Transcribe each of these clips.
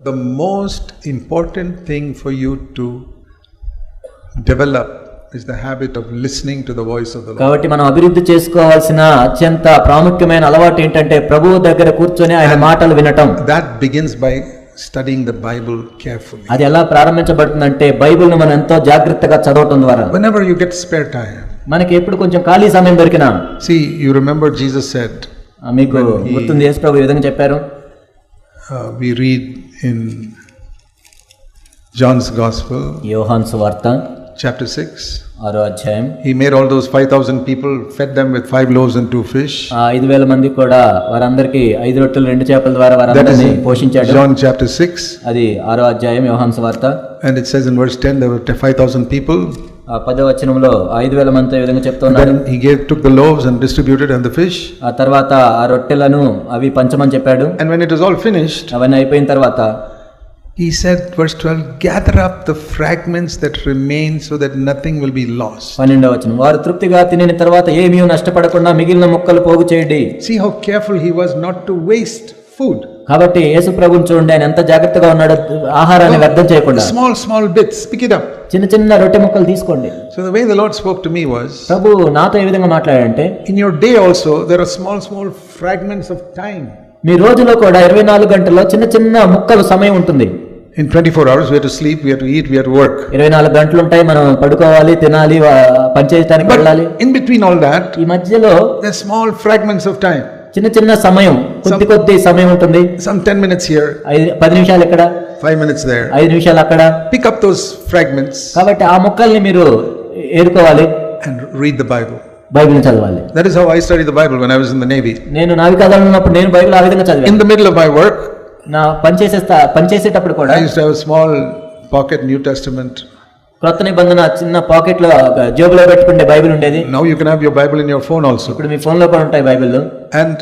The most important thing for you to develop is the habit of listening to the voice of the Lord. కాబట్టి మనం అభివృద్ధి చేసుకోవాల్సిన అత్యంత ప్రాముఖ్యమైన అలవాటు ఏంటంటే ప్రభువు దగ్గర కూర్చొని ఆయన మాటలు వినటం That begins by studying the Bible carefully. అది ఎలా ప్రారంభించబడుతుందంటే బైబిల్ను మనం ఎంతో జాగ్రత్తగా చదవటం ద్వారా Whenever you get spare time, మనకి ఎప్పుడు కొంచెం ఖాళీ సమయం దొరికినా see, you remember Jesus said, ఆ, మీకు గుర్తుంది యేసు ప్రభు ఈ విధంగా చెప్పారు uh, we read in John's Gospel, యోహాన్ సువార్త chapter 6. ఆరో అధ్యాయం He made all those 5,000 people, fed them with five loaves and two fish. ఆ ఐదు వేల మంది కూడా వారందరికీ ఐదు రొట్టెలు రెండు చేపల ద్వారా That is వారందరినీ in పోషించాడు John chapter 6. అది ఆరో అధ్యాయం యోహాన్ సువార్త And it says in verse 10 there were 5,000 people. ఆ పదవచనంలో ఐదు వేల మంది విధంగా చెప్తున్నారు he gave took the loaves and distributed and the fish ఆ తర్వాత ఆ రొట్టెలను అవి పంచమని చెప్పాడు. And when it is all finished అవన్నీ అయిపోయిన తర్వాత he said verse 12 gather up the fragments that remain so that nothing will be lost 12వ వచనం వారు తృప్తిగా తినిన తర్వాత ఏమీ నష్టపడకుండా మిగిలిన ముక్కలు పోగు చేయండి. See how careful he was not to waste food కాబట్టి యేసు ప్రభుని చూడండి. ఆయన ఎంత జాగ్రత్తగా ఉన్నాడో ఆహారాన్ని వ్యర్థం చేయకుండా. స్మాల్ స్మాల్ బిట్స్ పిక్ చిన్న చిన్న రొట్టె ముక్కలు తీసుకోండి. So the way the Lord spoke to me was ప్రభు నాతో ఏ విధంగా మాట్లాడారంటే in your day also there are small small fragments of time మీ రోజులో కూడా ఇరవై నాలుగు గంటల్లో చిన్న చిన్న ముక్కలు సమయం ఉంటుంది. In twenty four hours where to sleep where to eat where work ఇరవై నాలుగు గంటలు ఉంటాయి మనం పడుకోవాలి తినాలి పనిచేయడానికి వెళ్ళాలి. ఇన్ బిట్వీన్ ఆల్ దాట్ ఈ మధ్యలో the small fragments of time చిన్న చిన్న సమయం కొద్ది కొద్ది సమయం ఉంటుంది. సమ్ టెన్ మినిట్స్ హియర్ పది నిమిషాలు ఇక్కడ ఫైవ్ మినిట్స్ దేర్ ఐదు నిమిషాలు అక్కడ. పిక్ అప్ దోస్ ఫ్రాగ్మెంట్స్ కాబట్టి ఆ మొక్కల్ని మీరు ఏరుకోవాలి. And read the Bible Bible చదవాలి. That is how I study the Bible when I was in the navy నేను నావిక ఉన్నప్పుడు నేను బైబిల్ ఆ విధంగా చదివాను. In the middle of my work నా పని చేసేస్తా పని చేసేటప్పుడు కూడా I have small pocket New Testament కొత్త చిన్న పాకెట్లో జేబులో పెట్టుకుంటే బైబిల్ ఉండేది. Now you can have your Bible in your phone also ఇప్పుడు మీ ఫోన్లో కూడా ఉంటాయి Bible And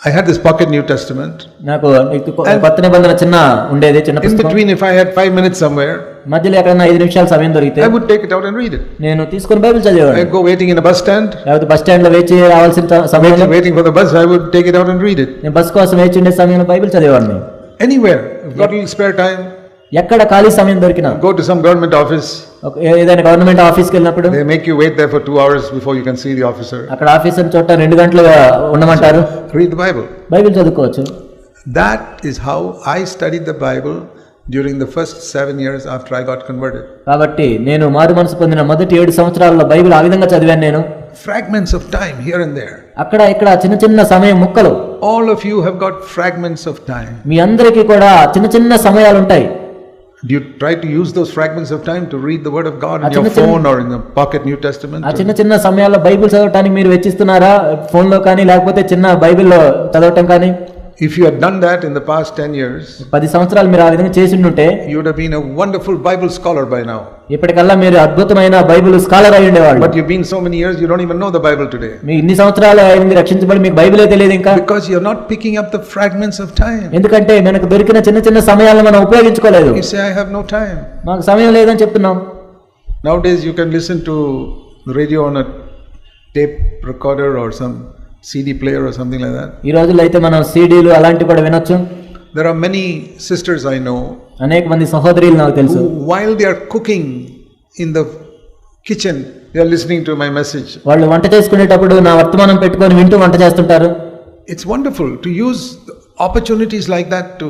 I had this pocket New Testament. నాకు ఇది కొ- కొత్త నిబంధన చిన్న ఉండేది చిన్న In పుస్తకం between, if I had five minutes somewhere, మధ్యలో ఎక్కడన్నా ఐదు నిమిషాల సమయం దొరికితే I would take it out and read it. నేను తీసుకుని బైబిల్ చదివాను I'd go waiting in a bus stand, లేకపోతే బస్ స్టాండ్ లో వేచి రావాల్సిన త- సమయంలో waiting for the bus, I would take it out and read it. నేను బస్ కోసం వేచి ఉండే సమయంలో బైబిల్ చదివేవాడిని Anywhere, I've got a little spare time, ఎక్కడ ఖాళీ సమయం దొరికినా? Go to some government office ఏదైనా గవర్నమెంట్ ఆఫీస్కి వెళ్ళినప్పుడు? They make you wait there for 2 hours before you can see the officer అక్కడ ఆఫీస్ ఆఫీసర్ చోట 2 గంటలు ఉండమంటారు? రీడ్ ది బైబిల్ బైబిల్ చదువుకోవచ్చు. That is how I studied the Bible during the first 7 years after I got converted కాబట్టి నేను మారు మనసు పొందిన మొదటి 7 సంవత్సరాల్లో బైబిల్ ఆ విధంగా చదివాను నేను. Fragments of time here and there అక్కడ ఇక్కడ చిన్న చిన్న సమయం ముక్కలు. All of you have got fragments of time మీ అందరికీ కూడా చిన్న చిన్న సమయాలు ఉంటాయి Do you try to use those fragments of time to read the Word of God in your phone or in the pocket New Testament? ఆ చిన్న చిన్న సమయాల్లో బైబిల్ చదవటానికి మీరు వెచ్చిస్తున్నారా ఫోన్లో కానీ లేకపోతే చిన్న బైబిల్లో చదవటం కానీ If you had done that in the past 10 years, పది సంవత్సరాలు మీరు ఆ విధంగా చేసి ఉంటే you would have been a wonderful Bible scholar by now. ఇప్పటికల్లా మీరు అద్భుతమైన బైబిల్ స్కాలర్ అయి ఉండేవాళ్ళు But you've been so many years, you don't even know the Bible today. మీ ఇన్ని సంవత్సరాలు అయింది రక్షించబడి మీకు బైబిలే తెలియదు ఇంకా Because you're not picking up the fragments of time. ఎందుకంటే మనకు దొరికిన చిన్న చిన్న సమయాలను మనం ఉపయోగించుకోలేదు You say, I have no time. మాకు సమయం లేదని చెప్తున్నాం Nowadays, you can listen to the radio on a tape recorder or some CD player or something like that. ఈ రోజుల్లో అయితే మనం సీడీలు అలాంటివి కూడా వినొచ్చు There are many sisters I know అనేక మంది సహోదరులు నాకు తెలుసు who, while they are cooking in the kitchen, they are listening to my message. వాళ్ళు వంట చేసుకునేటప్పుడు నా వర్తమానం పెట్టుకొని వింటూ వంట చేస్తుంటారు It's wonderful to use opportunities like that to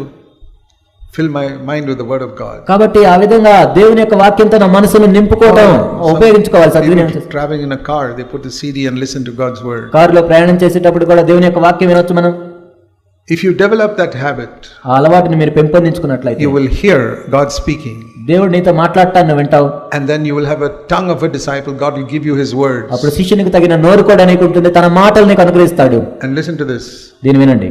fill my mind with the Word of God. కాబట్టి ఆ విధంగా దేవుని యొక్క వాక్యంతో నా మనసును నింపుకోవడం ఉపయోగించుకోవాలి సద్వినియోగం People చేసుకోవాలి. traveling in a car, they put the CD and listen to God's Word. కారులో ప్రయాణం చేసేటప్పుడు కూడా దేవుని యొక్క వాక్యం వినొచ్చు మనం If you develop that habit, ఆ అలవాటుని మీరు పెంపొందించుకున్నట్లయితే you will hear God speaking. దేవుడు నీతో మాట్లాడటాన్ని వింటావు And then you will have a tongue of a disciple. God will give you His words. అప్పుడు శిష్యునికి తగిన నోరు కూడా నీకు ఉంటుంది తన మాటలు నీకు అనుగ్రహిస్తాడు And listen to this దీని వినండి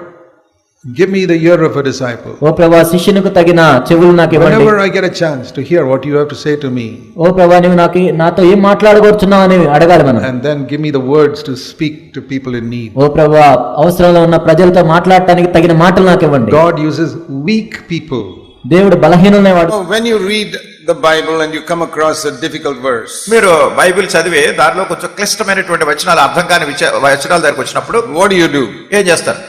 Give me the ear of a disciple. ఓ ప్రభా శిష్యునికి తగిన చెవులు నాకు ఇవ్వండి Whenever I get a chance to hear what you have to say to me, ఓ ప్రభా నువ్వు నాకు నాతో ఏం మాట్లాడగొచ్చున్నావు అని అడగాలి మనం and then give me the words to speak to people in need. ఓ ప్రభా అవసరంలో ఉన్న ప్రజలతో మాట్లాడటానికి తగిన మాటలు నాకు ఇవ్వండి God uses weak people. దేవుడు బలహీనులనే వాడు Oh, when you read the Bible and you come across a difficult verse, మీరు బైబిల్ చదివి దానిలో కొంచెం క్లిష్టమైనటువంటి వచనాలు అర్థం కాని విచ- వచనాల దగ్గరకు వచ్చినప్పుడు what do you do? ఏం చేస్తారు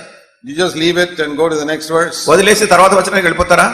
You just leave it and go to the next verse? వదిలేసి తర్వాత వచనానికి వెళ్ళిపోతారా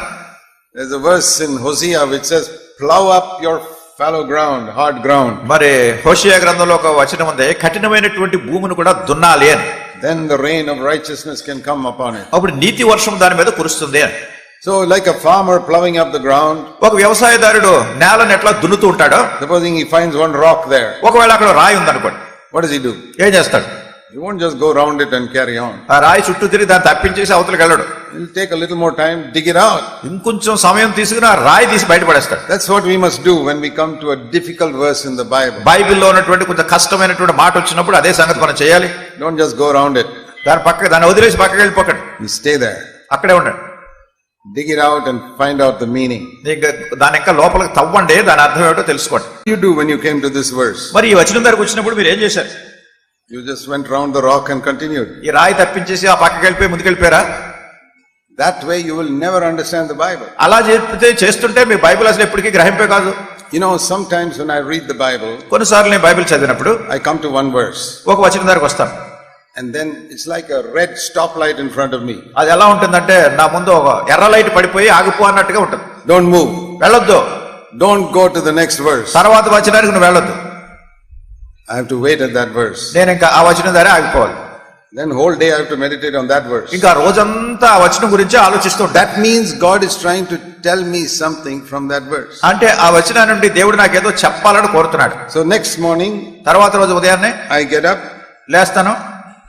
There's a verse in Hosea which says, plow up your fallow ground, hard ground. మరి హోషియా గ్రంథంలో ఒక వచనం ఉంది కఠినమైనటువంటి భూమిని కూడా దున్నాలి అని Then the rain of righteousness can come upon it. అప్పుడు నీతి వర్షం దాని మీద కురుస్తుంది అని So like a farmer plowing up the ground, ఒక వ్యవసాయదారుడు నేలను ఎట్లా దున్నుతూ ఉంటాడో supposing he finds one rock there, ఒకవేళ అక్కడ రాయి ఉందనుకోండి what does he do? ఏం చేస్తాడు you want just go round it and carry on ఆ రాయి చుట్టూ తిరిగి దాన్ని తప్పించేసి అవతలకి వెళ్ళడు. Will take a little more time దిగి రా ఇంకొంచెం సమయం తీసుకుని రాయి తీసి బయటపడేస్తాడు. That's what we must do when we come to a difficult verse in the Bible బైబిల్లో ఉన్నటువంటి కొంచెం కష్టమైనటువంటి మాట వచ్చినప్పుడు అదే సంగతి మనం చేయాలి. Don't just go round it దాని పక్క దాన్ని వదిలేసి పక్కకి వెళ్ళిపోకండి. యు స్టే దేర్ అక్కడే ఉండండి. Dig it out and find out the meaning. దిగ దాని ఇంకా లోపలికి తవ్వండి దాని అర్థం ఏంటో తెలుసుకోండి. You do when you came to this verse? మరి ఈ వచనం దగ్గరికి వచ్చినప్పుడు మీరు ఏం చేశారు? You just went round the rock and continued. ఈ రాయి తప్పించేసి ఆ పక్కకి వెళ్ళిపోయి ముందుకెళ్ళిపోయారా That way you will never understand the Bible. అలా చెప్తే చేస్తుంటే మీ బైబిల్ అసలు ఎప్పటికీ గ్రహింపే కాదు You know, sometimes when I read the Bible, కొన్నిసార్లు నేను బైబిల్ చదివినప్పుడు I come to one verse ఒక వచనం దగ్గరకు వస్తాను and then it's like a red stoplight in front of me. అది ఎలా ఉంటుందంటే నా ముందు ఒక ఎర్ర లైట్ పడిపోయి ఆగిపో అన్నట్టుగా ఉంటుంది Don't move. వెళ్ళొద్దు Don't go to the next verse. తర్వాత వచనానికి నువ్వు వెళ్ళొద్దు I have to wait at that verse. నేను ఇంకా ఆ వచనం దగ్గర ఆగిపోవాలి Then whole day I have to meditate on that verse. ఇంకా రోజంతా ఆ వచనం గురించి ఆలోచిస్తూ That means God is trying to tell me something from that verse. అంటే ఆ వచనం నుండి దేవుడు నాకేదో చెప్పాలని కోరుతున్నాడు So next morning తర్వాత రోజు ఉదయాన్నే I get up, లేస్తాను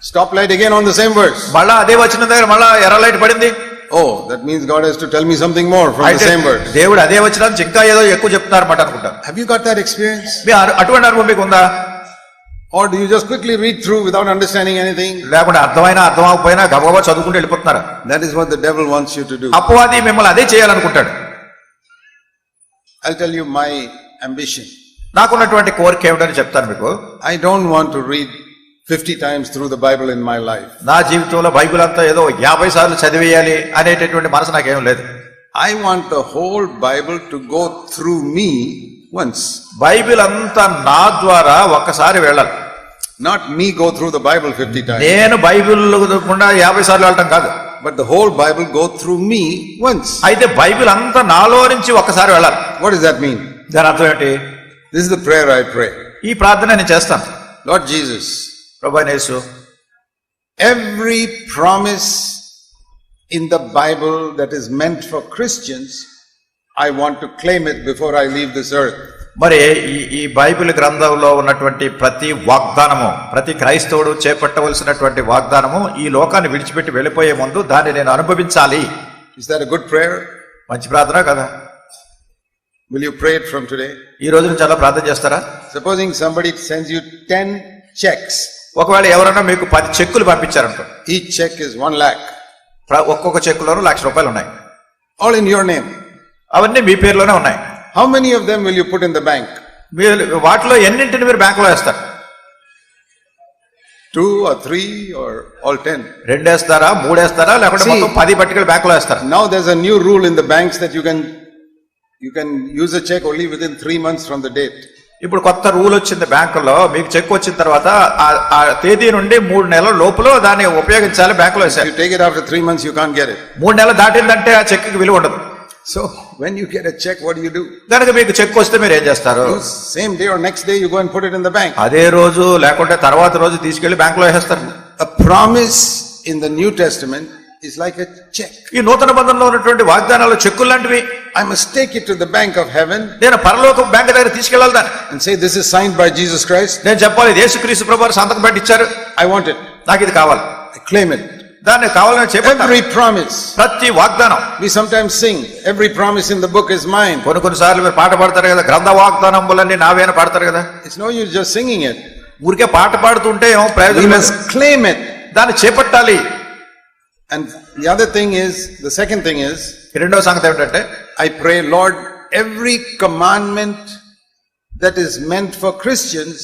stoplight again on the same verse. మళ్ళా అదే వచనం దగ్గర మళ్ళా ఎర్ర లైట్ పడింది Oh, that means God has to tell me something more from the అయితే same verse. దేవుడు అదే వచనానికి ఇంకా ఏదో ఎక్కువ చెప్తున్నారన్నమాట అనుకుంటా Have you got that experience? మీ అటు- అటువంటి అనుభవం మీకు ఉందా Or do you just quickly read through without understanding anything? లేకుంటే అర్థమైనా అర్థం అవ్వకపోయినా గబగబా చదువుకుంటూ వెళ్ళిపోతున్నారా That is what the devil wants you to do. అపవాది మిమ్మల్ని అదే చేయాలనుకుంటాడు I'll tell you my ambition. నాకున్నటువంటి కోరిక ఏమిటని చెప్తాను మీకు I don't want to read 50 times through the Bible in my life. నా జీవితంలో బైబిల్ అంతా ఏదో యాభై సార్లు చదివేయాలి అనేటటువంటి మనసు నాకేం లేదు I want the whole Bible to go through me once. Bible అంతా నా ద్వారా ఒక్కసారి వెళ్ళాలి Not me go through the Bible 50 times, నేను బైబిల్ గుండా యాభై సార్లు వెళ్ళటం కాదు but the whole Bible go through me once. అయితే బైబిల్ అంతా నాలో నుంచి ఒక్కసారి వెళ్ళాలి What does that mean? దాని అర్థం ఏంటి This is the prayer I pray. ఈ ప్రార్థన నేను చేస్తాను Lord Jesus, ప్రభా యేసు every promise in the Bible that is meant for Christians, I want to claim it before I leave this earth. మరి ఈ ఈ బైబిల్ గ్రంథంలో ఉన్నటువంటి ప్రతి వాగ్దానము ప్రతి క్రైస్తవుడు చేపట్టవలసినటువంటి వాగ్దానము ఈ లోకాన్ని విడిచిపెట్టి వెళ్ళిపోయే ముందు దాన్ని నేను అనుభవించాలి. That a good prayer? మంచి ప్రార్థన కదా? You pray it from today? ఈ రోజు నుంచి అలా ప్రార్థన చేస్తారా? Supposing somebody sends you 10 checks, ఒకవేళ ఎవరైనా మీకు పది చెక్కులు each check is 1 lakh, ప్ర- ఒక్కొక్క చెక్కులోనూ లక్ష రూపాయలు ఉన్నాయి all in your name. అవన్నీ మీ పేరులోనే ఉన్నాయి. How many of them will you put in the bank మీరు వాటిలో ఎన్నింటిని మీరు బ్యాంక్లో వేస్తారు? Two or three or all ten రెండు వేస్తారా మూడు వేస్తారా లేకపోతే పది పట్టికలు బ్యాంక్లో వేస్తారు? Now there's a new rule in the banks that you can you can use a cheque only within three months from the date ఇప్పుడు కొత్త రూల్ వచ్చింది బ్యాంకులో మీకు చెక్ వచ్చిన తర్వాత ఆ తేదీ నుండి మూడు నెలల లోపల దాన్ని ఉపయోగించాలి బ్యాంక్లో take it after three months you can get it మూడు నెలలు దాటిందంటే ఆ చెక్కి విలువ ఉండదు. So when you get cheque what you do కనుక మీకు చెక్ వస్తే మీరు ఏం చేస్తారు? Same day or next day you gonna put it in the bank అదే రోజు లేకుంటే తర్వాత రోజు తీసుకెళ్ళి బ్యాంక్లో వేస్తారు promise in the New Testament is like a cheque ఈ నూతన బంధంలో ఉన్నటువంటి వాగ్దానాలు చెక్కు లాంటివి. I must take it to the bank of heaven నేను పరలోక బ్యాంక్ దగ్గర తీసుకెళ్ళాలి and say this is sign by Jesus Christ నేను చెప్పాలి యేసు క్రీస్తు ప్రభు సంతకం పెట్టి ఇచ్చారు ఐ వాంట్ ఇట్ నాకు ఇది కావాలి. ఐ క్లెయిమ్ ఇట్ దాన్ని కావాలని చెప్పి Every promise. ప్రతి వాగ్దానం We sometimes sing, every promise in the book is mine. కొన్ని కొన్నిసార్లు మీరు పాట పాడతారు కదా గ్రంథ వాగ్దానములన్నీ నావేనా పాడతారు కదా It's no use just singing it. ఊరికే పాట పాడుతుంటే ఏమో We ప్రయోజనం లేదు must claim it. దాన్ని చేపట్టాలి And the other thing is, the second thing is, రెండో సంగతి ఏమిటంటే I pray, Lord, every commandment that is meant for Christians,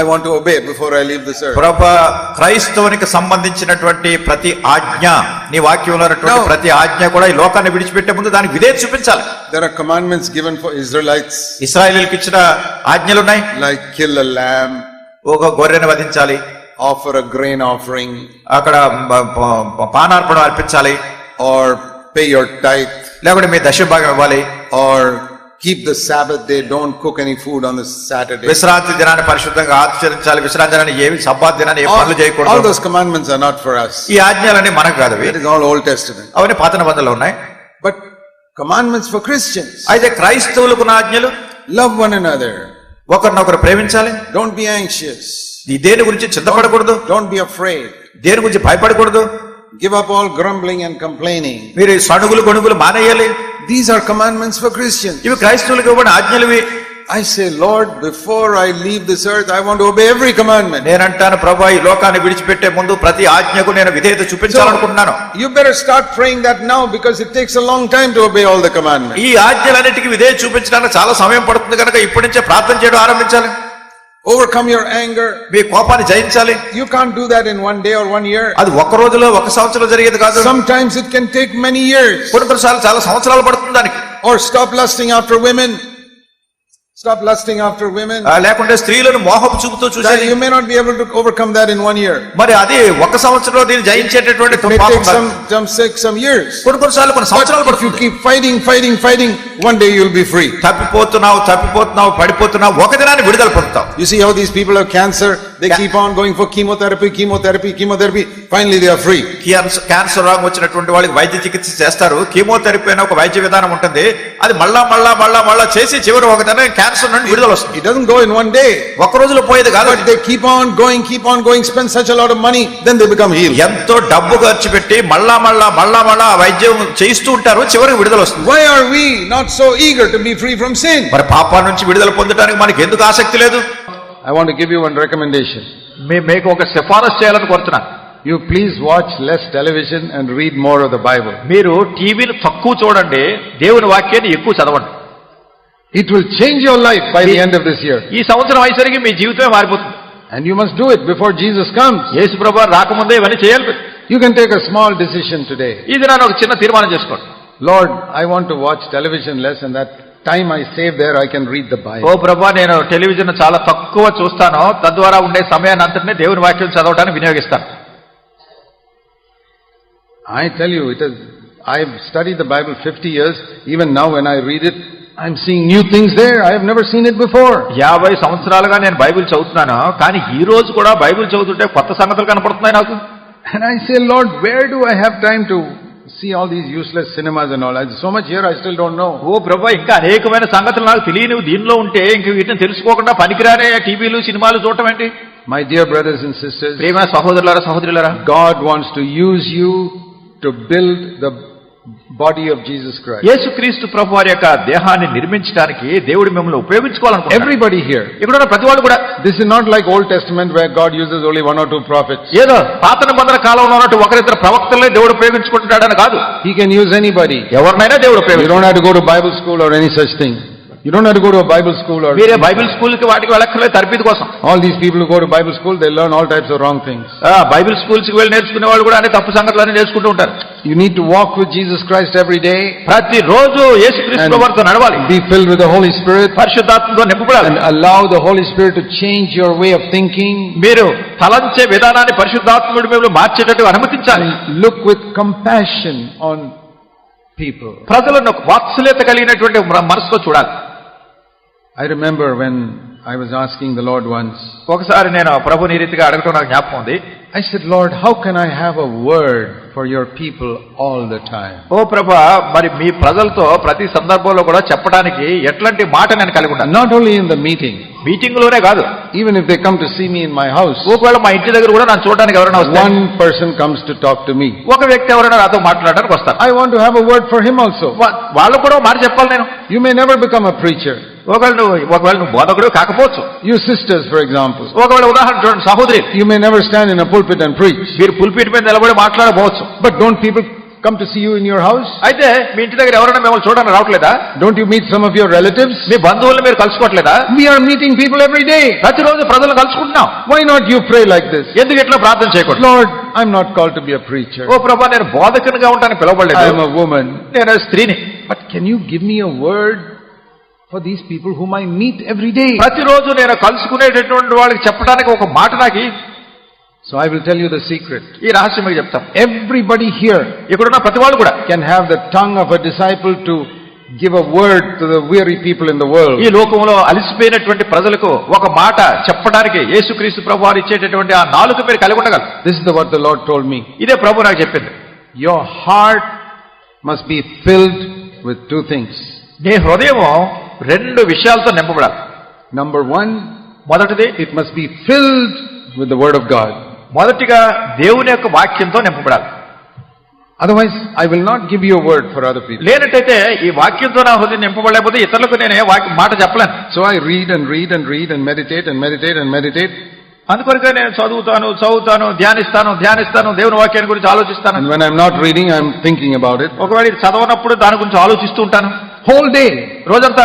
I want to obey before I leave this earth. ప్రభ క్రైస్తవునికి సంబంధించినటువంటి ప్రతి ఆజ్ఞ నీ వాక్యంలో ఉన్నటువంటి. ప్రతి ఆజ్ఞ కూడా ఈ లోకాన్ని విడిచిపెట్టే ముందు దానికి విధేయత చూపించాలి. There are commandments given for Israelites, ఇస్రాయేలీలకు ఇచ్చిన ఆజ్ఞలున్నాయి. Like kill a lamb, ఒక గొర్రెను వధించాలి. Offer a grain offering, అక్కడ ప- ప- పానార్పణం అర్పించాలి. Or pay your tithe, లేకుంటే మీ దశ భాగం ఇవ్వాలి or keep the Sabbath day, don't cook any food on the Saturday. విశ్రాంతి దినాన్ని పరిశుద్ధంగా ఆచరించాలి విశ్రాంతి దినాన్ని ఏమి సబ్బాత్ దినాన్ని ఏ పనులు all చేయకూడదు those commandments are not for us. ఈ ఆజ్ఞలన్నీ మనకు కాదు That is all Old Testament. అవన్నీ పాత నిబంధనలు ఉన్నాయి But commandments for Christians. అయితే క్రైస్తవులకు ఆజ్ఞలు Love one another. ఒకరినొకరు ప్రేమించాలి Don't be anxious. ఈ దేని గురించి చింతపడకూడదు Don't be afraid. దేని గురించి భయపడకూడదు Give up all grumbling and complaining. మీరు సణుగులు గొణుగులు మానేయాలి These are commandments for Christians. ఇవి క్రైస్తవులకు ఇవ్వబడిన ఆజ్ఞలు I say, Lord, before I leave this earth, I want to obey every commandment. నేనంటాను ప్రభా ఈ లోకాన్ని విడిచిపెట్టే ముందు ప్రతి ఆజ్ఞకు నేను విధేయత చూపించాలనుకుంటున్నాను you better start praying that now because it takes a long time to obey all the commandments. ఈ ఆజ్ఞలన్నిటికీ విధేయత చూపించడానికి చాలా సమయం పడుతుంది కనుక ఇప్పటి నుంచే ప్రార్థన చేయడం ఆరంభించాలి Overcome your anger. మీ కోపాన్ని జయించాలి You can't do that in one day or one year. అది ఒక రోజులో ఒక సంవత్సరం జరిగేది కాదు Sometimes it can take many years. కొన్ని కొన్నిసార్లు చాలా సంవత్సరాలు పడుతుంది దానికి Or stop lusting after women. Stop lusting after women. లేకుంటే స్త్రీలను మోహపు చూపుతూ చూసేది you may not be able to overcome that in one year. మరి అది ఒక సంవత్సరంలో దీన్ని జయించేటటువంటి పాపం కాదు. some, some, take some years. కొన్ని కొన్నిసార్లు కొన్ని సంవత్సరాలు if you పడుతుంది keep fighting, fighting, fighting, one day you'll be free. తప్పిపోతున్నావు తప్పిపోతున్నావు పడిపోతున్నావు ఒక దినాన్ని విడుదల పొందుతావు You see how these people have cancer? They Ca- keep on going for chemotherapy, chemotherapy, chemotherapy. Finally they are free. Cancer రోగం వచ్చినటువంటి వాళ్ళకి వైద్య చికిత్స చేస్తారు కీమోథెరపీ అనే ఒక వైద్య విధానం ఉంటుంది అది మళ్ళా మళ్ళా మళ్ళా మళ్ళా చేసి చివరి ఒక దిన క్యాన్సర్ నుండి విడుదల వస్తుంది It doesn't go in one day. ఒక రోజులో పోయేది కాదు But they keep on going, keep on going, spend such a lot of money, then they become healed. ఎంతో డబ్బు ఖర్చు పెట్టి మళ్ళా మళ్ళా మళ్ళా మళ్ళా వైద్యం చేయిస్తూ ఉంటారు చివరికి విడుదల వస్తుంది Why are we not so eager to be free from sin? మరి పాపా నుంచి విడుదల పొందడానికి మనకి ఎందుకు ఆసక్తి లేదు I want to give you one recommendation. మీకు ఒక సిఫారసు చేయాలని కోరుతున్నాను You please watch less television and read more of the Bible. మీరు టీవీని తక్కువ చూడండి దేవుని వాక్యాన్ని ఎక్కువ చదవండి It will change your life by the end of this year. ఈ సంవత్సరం అయ్యేసరికి మీ జీవితమే మారిపోతుంది And you must do it before Jesus comes. యేసు ప్రభు రాకముందే ఇవన్నీ చేయాలి You can take a small decision today. ఈ దినాన్ని ఒక చిన్న తీర్మానం చేసుకోండి Lord, I want to watch television less and that time I save there I can read the oh Bible. ప్రభా నేను టెలివిజన్ చాలా తక్కువ చూస్తాను తద్వారా ఉండే సమయాన్ని అంతటినీ దేవుని వాక్యం చదవడానికి వినియోగిస్తాను I tell you, it is, I've studied the Bible 50 years. Even now when I read it, I'm seeing new things there. I have never seen it before. యాభై సంవత్సరాలుగా నేను బైబిల్ చదువుతున్నాను కానీ ఈ రోజు కూడా బైబిల్ చదువుతుంటే కొత్త సంగతులు కనపడుతున్నాయి నాకు And I say, Lord, where do I have time to see all these useless cinemas and all? There's so much here I still don't know. ఓ ప్రభా ఇంకా అనేకమైన సంగతులు నాకు తెలియనివి దీనిలో ఉంటే ఇంక వీటిని తెలుసుకోకుండా పనికిరానే టీవీలు సినిమాలు చూడటం ఏంటి My dear brothers and sisters, ప్రేమ సహోదరులారా సహోదరులారా God wants to use you to build the body of Jesus Christ యేసుక్రీస్తు ప్రభు వారి యొక్క దేహాన్ని నిర్మించడానికి దేవుడు మిమ్మల్ని ఉపయోగించుకోవాలనుకుంటే ఎవ్రీబడి హియర్ ఇక్కడ ఉన్న ప్రతి వాళ్ళు కూడా this is not like Old Testament where God uses only one or two prophets ఏదో పాతన బంధన కాలంలో ఉన్నట్టు ఒకరిద్దరు ప్రవక్తలే దేవుడు ఉపయోగించుకుంటాడని కాదు. హీ కెన్ యూజ్ ఎనీబడి ఎవరినైనా దేవుడు ఉపయోగించు don't have school or any such thing You don't have to go to a Bible school or మీరే బైబిల్ స్కూల్ కి వాటికి వెళ్ళక్కర్లేదు తరబీదు కోసం all these people who go to Bible school, they learn all types of wrong things. ఆ, Bible schools కి వెళ్ళి నేర్చుకునే వాళ్ళు కూడా అన్ని తప్పు సంగతులు అన్ని నేర్చుకుంటూ ఉంటారు You need to walk with Jesus Christ every day ప్రతి రోజు యేసుక్రీస్తు వారితో నడవాలి be filled with the Holy Spirit పరిశుద్ధాత్మతో నింపబడాలి and allow the Holy Spirit to change your way of thinking. మీరు తలంచే విధానాన్ని పరిశుద్ధాత్ముడు మిమ్మల్ని మార్చేటట్టు అనుమతించాలి and look with compassion on people. ప్రజలను ఒక వాత్సల్యత కలిగినటువంటి మ- మనసుతో చూడాలి I remember when I was asking the Lord once, ఒకసారి నేను ప్రభుని ఈ రీతిగా అడగటం నాకు జ్ఞాపకం ఉంది I said, Lord, how can I have a word for your people all the time? ఓ ప్రభా మరి మీ ప్రజలతో ప్రతి సందర్భంలో కూడా చెప్పడానికి ఎట్లాంటి మాట నేను కలిగి And ఉంటాను not only in the meeting, meeting లోనే కాదు even if they come to see me in my house, ఒకవేళ మా ఇంటి దగ్గర కూడా నన్ను చూడడానికి ఎవరైనా వస్తే one person comes to talk to me. ఒక వ్యక్తి ఎవరైనా నాతో మాట్లాడడానికి వస్తారు I want to have a word for him also. వా- వాళ్ళు కూడా ఒక మాట చెప్పాలి నేను You may never become a preacher. ఒకవేళ నువ్వు ఒకవేళ నువ్వు బోధకుడు కాకపోవచ్చు You sisters, for example. ఒకవేళ ఉదాహరణ చూడండి సహోదరి You may never stand in a pulpit and preach. మీరు పుల్పీట్ మీద నిలబడి మాట్లాడబోవచ్చు But don't people come to see you in your house? అయితే మీ ఇంటి దగ్గర ఎవరైనా మిమ్మల్ని చూడడానికి రావట్లేదా Don't you meet some of your relatives? మీ బంధువులను మీరు కలుసుకోవట్లేదా We are meeting people every day. ప్రతిరోజు ప్రజలు కలుసుకుంటున్నాం Why not you pray like this? ఎందుకు ఇట్లా ప్రార్థన చేయకూడదు Lord, I'm not called to be a preacher. ఓ ప్రభా నేను బోధకునిగా ఉంటాను పిలవబడలేదు am a woman. నేను స్త్రీని But can you give me a word for these people whom I meet every day? ప్రతిరోజు నేను కలుసుకునేటటువంటి వాళ్ళకి చెప్పడానికి ఒక మాట నాకు. So I will tell you the secret. ఈ రహస్యం మీకు చెప్తాం Everybody here ఇక్కడున్న ప్రతి వాళ్ళు కూడా can have the tongue of a disciple to give a word to the weary people in the world. ఈ లోకంలో అలసిపోయినటువంటి ప్రజలకు ఒక మాట చెప్పడానికి యేసుక్రీస్తు ప్రభు వారు ఇచ్చేటటువంటి ఆ నాలుగు మీరు కలిగి ఉండగలరు This is the, what the Lord told me. ఇదే ప్రభు నాకు చెప్పింది Your heart must be filled with two things. నీ హృదయము రెండు విషయాలతో నింపబడాలి. నంబర్ వన్ మొదటిది it must be filled with the word of God మొదటిగా దేవుని యొక్క వాక్యంతో నింపబడాలి. Otherwise I will not give you word for other people లేనట్టయితే ఈ వాక్యంతో నా హృదయం నింపబడలేకపోతే ఇతరులకు నేను ఏ వాక్యం మాట చెప్పలేను. So I read and read and read and meditate and meditate and meditate అందుకొరక నేను చదువుతాను చదువుతాను ధ్యానిస్తాను ధ్యానిస్తాను దేవుని వాక్యాన్ని గురించి ఆలోచిస్తాను. When I'm not reading I'm thinking about it ఒకవేళ చదవనప్పుడు దాని గురించి ఆలోచిస్తూ ఉంటాను. హోల్ డే రోజంతా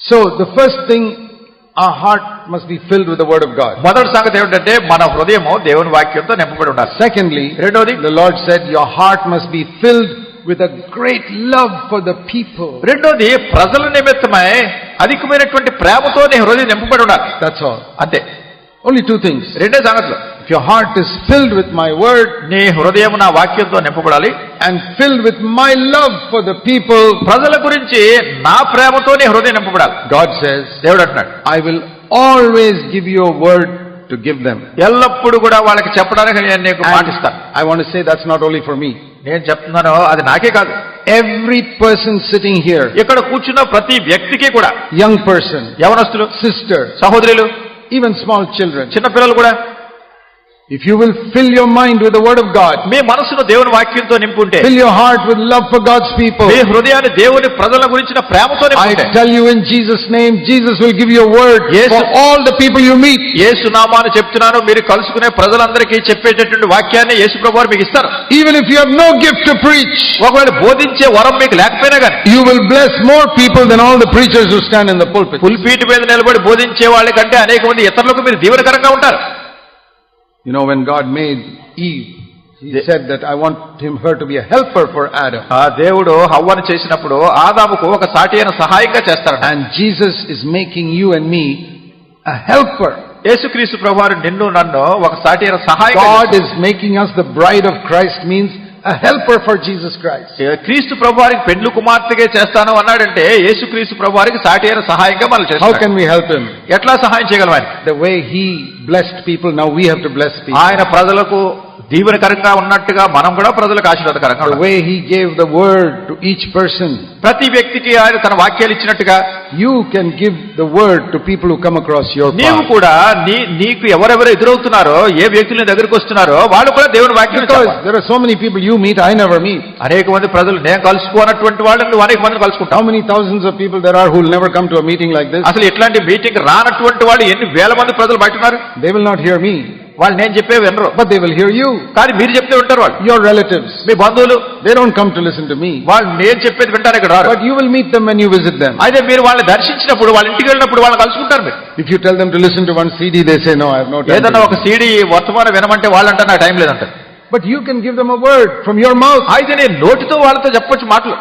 So the first thing, our heart must be filled with the word of God. మొదటి సంగతి ఏమిటంటే మన హృదయము దేవుని వాక్యంతో నింపబడి ఉండాలి Secondly, రెండోది the Lord said, your heart must be filled with a great love for the people. రెండోది ప్రజల నిమిత్తమై అధికమైనటువంటి ప్రేమతో నీ హృదయం నింపబడి ఉండాలి That's all. అంతే Only two things. రెండే సంగతులు If your heart is filled with my word నీ హృదయం నా వాక్యంతో నింపబడాలి and filled with my love for the people, ప్రజల గురించి నా ప్రేమతో నీ హృదయం నింపబడాలి God says, దేవుడు అంటున్నాడు I will always give you a word to give them. ఎల్లప్పుడు కూడా వాళ్ళకి చెప్పడానికి నేను నీకు And మాటిస్తాను I want to say that's not only for me. నేను చెప్తున్నాను అది నాకే కాదు Every person sitting here, ఇక్కడ కూర్చున్న ప్రతి వ్యక్తికి కూడా young person, యవనస్తులు sister, సహోదరులు even small children, చిన్న పిల్లలు కూడా if you will fill your mind with the word of God, మీ మనసును దేవుని వాక్యంతో నింపుంటే fill your heart with love for God's people, మీ హృదయాన్ని దేవుని ప్రజల గురించిన ప్రేమతో I నింపుంటే tell you in Jesus' name, Jesus will give you a word Yes. for all the people you meet. యేసు నామాన్ని చెప్తున్నాను మీరు కలుసుకునే ప్రజలందరికీ చెప్పేటటువంటి వాక్యాన్ని యేసు ప్రభు వారు మీకు ఇస్తారు Even if you have no gift to preach, ఒకవేళ బోధించే వరం మీకు లేకపోయినా కానీ you will bless more people than all the preachers who stand in the pulpit. పుల్పీటి మీద నిలబడి బోధించే వాళ్ళకంటే అనేక మంది ఇతరులకు మీరు దీవెనకరంగా ఉంటారు You know, when God made Eve, He said that I want him, her to be a helper for Adam. ఆ దేవుడు హవ్వను చేసినప్పుడు ఆదాముకు ఒక సాటి అయిన సహాయంగా చేస్తాడు And Jesus is making you and me a helper. యేసుక్రీస్తు ప్రభువారు నిన్ను నన్ను ఒక సాటి అయిన సహాయం God is making us the bride of Christ means a helper for Jesus Christ. క్రీస్తు ప్రభువారికి పెండ్లు కుమార్తెగా చేస్తాను అన్నాడంటే యేసుక్రీస్తు ప్రభువారికి సాటి అయిన సహాయంగా మనం How చేస్తాం can we help him? ఎట్లా సహాయం చేయగలం ఆయన The way he blessed people, now we have to bless people. ఆయన ప్రజలకు దీవెనకరంగా ఉన్నట్టుగా మనం కూడా ప్రజలకు ఆశీర్వాదకరంగా way he word each person ప్రతి వ్యక్తికి ఆయన తన వాక్యాలు ఇచ్చినట్టుగా you can give the word to people come across your నీవు కూడా నీ నీకు ఎవరెవరు ఎదురవుతున్నారో ఏ వ్యక్తులు దగ్గరికి వస్తున్నారో వాళ్ళు కూడా దేవుని వాక్యం so many people you meet I never meet అనేక మంది ప్రజలు నేను కలుసుకోనటువంటి వాళ్ళని నువ్వు అనేక మంది కలుసుకుంటావు. Many thousands of people there are who'll never come to a meeting like this అసలు ఎట్లాంటి మీటింగ్ రానటువంటి వాళ్ళు ఎన్ని వేల మంది ప్రజలు బయట ఉన్నారు? They will not hear me వాళ్ళు నేను చెప్పే వినరు. But they will hear you కానీ మీరు చెప్తే ఉంటారు వాళ్ళు. యువర్ రిలేటివ్స్ మీ బంధువులు. They don't come to listen to me వాళ్ళు నేను చెప్పేది వింటారు ఇక్కడ but you will meet them when you visit them అయితే మీరు వాళ్ళని దర్శించినప్పుడు వాళ్ళ ఇంటికి వెళ్ళినప్పుడు వాళ్ళు కలుసుకుంటారు మీరు. If you tell them to listen to one CD they say no I have no time ఏదైనా ఒక సిడి వర్తమానం వినమంటే వాళ్ళు అంటే నాకు టైం లేదంట but you can give them a word from your mouth అయితే నేను నోటితో వాళ్ళతో చెప్పొచ్చు మాటలు.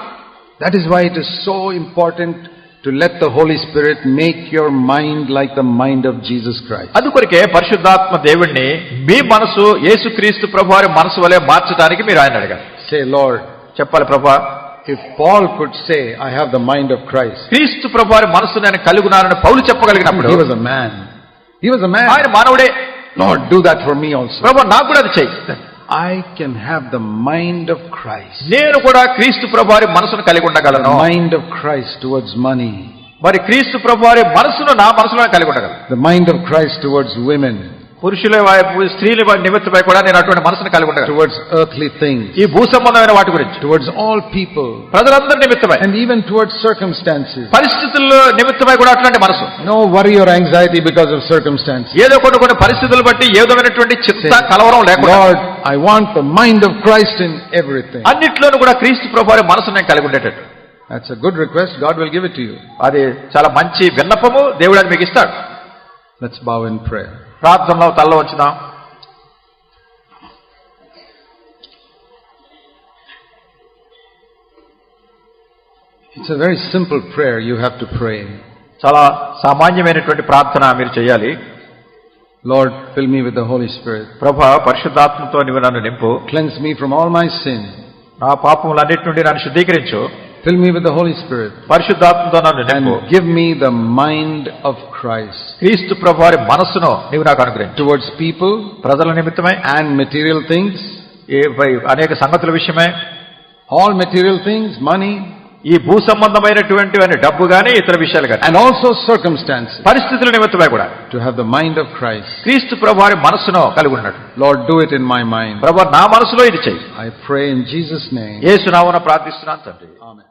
That is why it is so important to let the Holy Spirit make your mind like the mind of Jesus Christ. అందుకొరకే పరిశుద్ధాత్మ దేవుణ్ణి మీ మనసు యేసుక్రీస్తు ప్రభు వారి మనసు వలె మార్చడానికి మీరు ఆయన అడగాలి Say, Lord, చెప్పాలి ప్రభా If Paul could say, I have the mind of Christ, క్రీస్తు ప్రభు వారి మనసు నేను కలుగున్నానని పౌలు చెప్పగలిగినప్పుడు he was a man. He was a man. ఆయన మానవుడే Lord, do that for me also. ప్రభు నాకు కూడా అది చెయ్యి I can have the mind of Christ. నేను కూడా క్రీస్తు ప్రభు వారి మనసును కలిగి The ఉండగలను mind of Christ towards money. మరి క్రీస్తు ప్రభు వారి మనసును నా మనసులో కలిగి ఉండగలను The mind of Christ towards women. పురుషుల వైపు స్త్రీల వైపు నిమిత్తమై కూడా నేను అటువంటి మనసును కలిగి ఉండగలను Towards earthly things. ఈ భూ సంబంధమైన వాటి గురించి Towards all people. ప్రజలందరి నిమిత్తమై And even towards circumstances. పరిస్థితుల్లో నిమిత్తమై కూడా అట్లాంటి మనసు No worry or anxiety because of circumstances. ఏదో కొన్ని కొన్ని పరిస్థితులు బట్టి ఏదో విధమైనటువంటి చిత్త కలవరం లేకుండా Lord, I want the mind of Christ in everything. అన్నిట్లోనూ కూడా క్రీస్తు ప్రభు వారి మనసు నేను కలిగి ఉండేటట్టు That's a good request. God will give it to you. అది చాలా మంచి విన్నపము దేవుడు అది మీకు ఇస్తాడు Let's bow in prayer. ప్రార్థనలో తల్ల వచ్చినాం It's a very simple prayer you have to pray. చాలా సామాన్యమైనటువంటి ప్రార్థన మీరు చేయాలి Lord, fill me with the Holy Spirit. ప్రభా పరిశుద్ధాత్మతో నీవు నన్ను నింపు Cleanse me from all my sin. నా పాపములన్నిటి నుండి నన్ను శుద్ధీకరించు Fill me with the Holy Spirit. పరిశుద్ధాత్మతో నన్ను నింపు And give me the mind of Christ క్రీస్తు ప్రభు వారి మనస్సును నీవు నాకు అనుగ్రహించు towards people ప్రజల నిమిత్తమై and material things. అనేక సంగతుల విషయమై All material things, money, ఈ భూ సంబంధమైనటువంటి డబ్బు గాని ఇతర విషయాలు గాని and also circumstances. పరిస్థితుల నిమిత్తమై కూడా To have the mind of Christ. క్రీస్తు ప్రభు వారి మనస్సును కలిగి ఉన్నాడు Lord, do it in my mind. ప్రభు నా మనసులో ఇది చెయ్యి I pray in Jesus' name. ఏ సునామన ప్రార్థిస్తున్నాను తండ్రి Amen.